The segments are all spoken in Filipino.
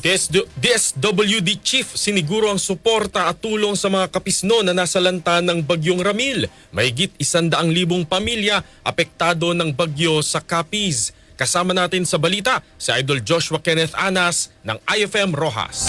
DS- DSWD Chief siniguro ang suporta at tulong sa mga kapisno na nasa lanta ng Bagyong Ramil. Mahigit isandaang libong pamilya apektado ng bagyo sa Capiz. Kasama natin sa balita si Idol Joshua Kenneth Anas ng IFM Rojas.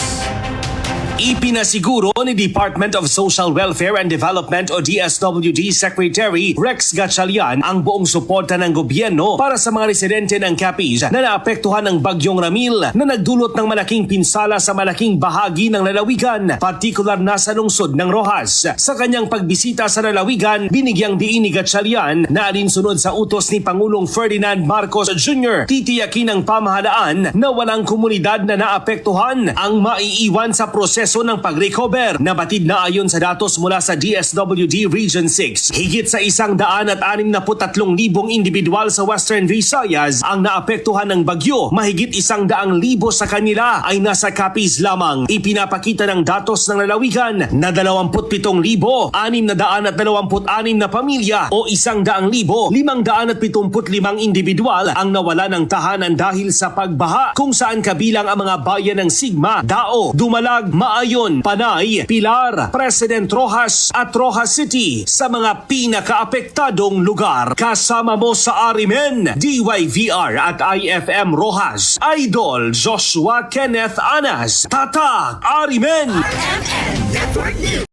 Ipinasiguro ni Department of Social Welfare and Development o DSWD Secretary Rex Gatchalian ang buong suporta ng gobyerno para sa mga residente ng Capiz na naapektuhan ng Bagyong Ramil na nagdulot ng malaking pinsala sa malaking bahagi ng lalawigan, partikular na sa lungsod ng Rojas. Sa kanyang pagbisita sa lalawigan, binigyang diin ni Gatchalian na alinsunod sa utos ni Pangulong Ferdinand Marcos Jr. Titiyakin ng pamahalaan na walang komunidad na naapektuhan ang maiiwan sa proseso ng pag-recover na batid na ayon sa datos mula sa DSWD Region 6. Higit sa isang daan at anim na putatlong libong individual sa Western Visayas ang naapektuhan ng bagyo. Mahigit isang daang libo sa kanila ay nasa Capiz lamang. Ipinapakita ng datos ng lalawigan na 27,626 na daan at 26 na pamilya o isang daang libo, limang daan at 75 individual ang nawala ng tahanan dahil sa pagbaha kung saan kabilang ang mga bayan ng Sigma, Dao, Dumalag, Maayon, Panay, Pilar, President Rojas at Rojas City sa mga pinakaapektadong lugar. Kasama mo sa Arimen, DYVR at IFM Rojas, Idol Joshua Kenneth Anas, Tatak Arimen! MN Network News.